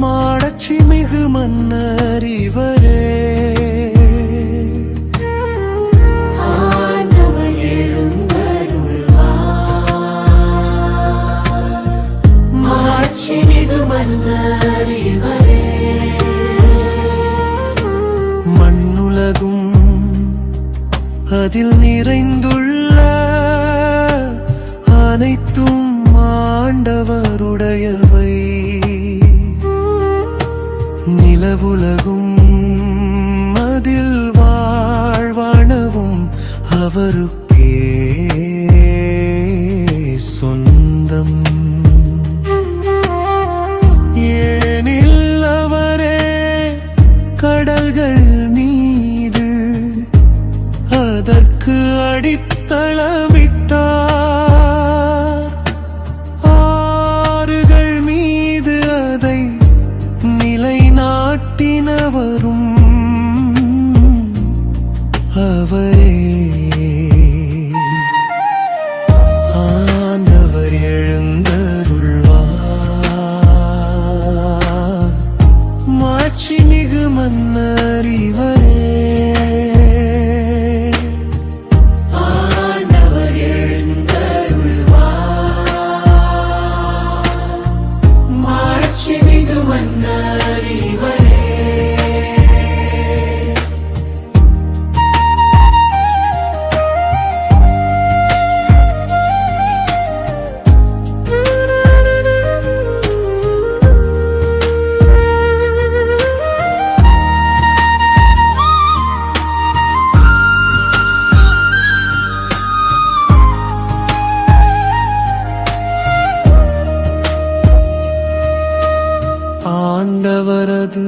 மாடச்சி மிகு மன்னர் இவரே மண்ணுலகும் அதில் நிறைந்துள்ள அனைத்தும் ஆண்டவருடைய தளவே மிகு ஆண்டவரது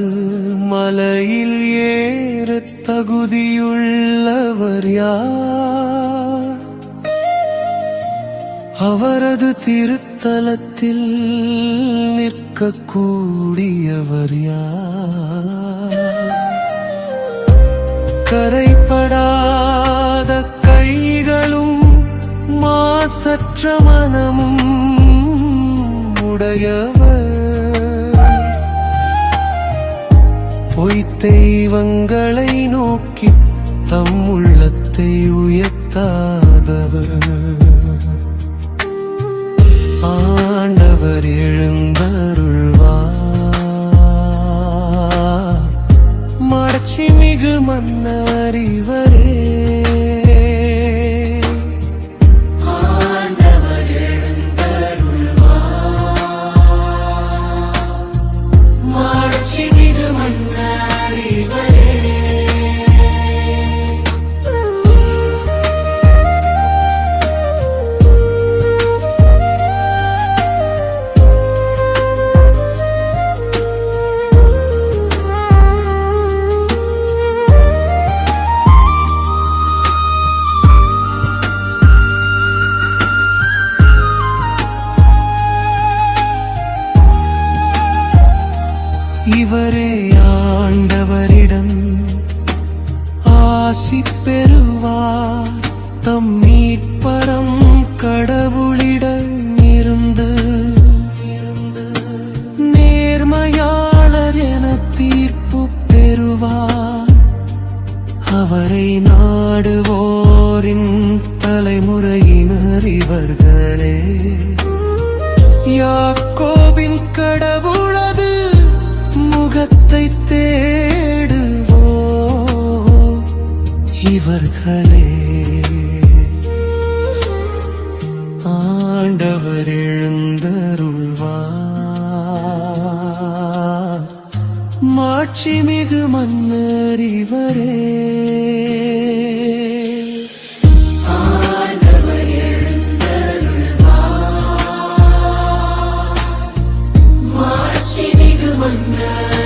மலையில் ஏற தகுதியுள்ளவர் யார்? அவரது திருத்தலத்தில் நிற்கக்கூடியவர் யார்? கரைப்படாத கைகளும் மாசற்ற மனமும் உடையவர் தெய்வங்களை நோக்கி தம் உள்ளத்தை உயர்த்தாதவர். ஆண்டவர் எழுந்தருள்வார். மாட்சி மிகு மன்னறிவரே இவரே ஆண்டவரிடம் ஆசி பெறுவார். தம் மீட்பரம் கடவுளிடம் இருந்து நேர்மையாளர் என தீர்ப்பு பெறுவார். அவரை நாடுவோரின் தலைமுறையினர் இவர்களே. யாக்கோபின் கடவுள் ஆண்டவர் எழுந்தருள்வார். மாட்சிமிகு மன்னர் இவரே. மன்னர்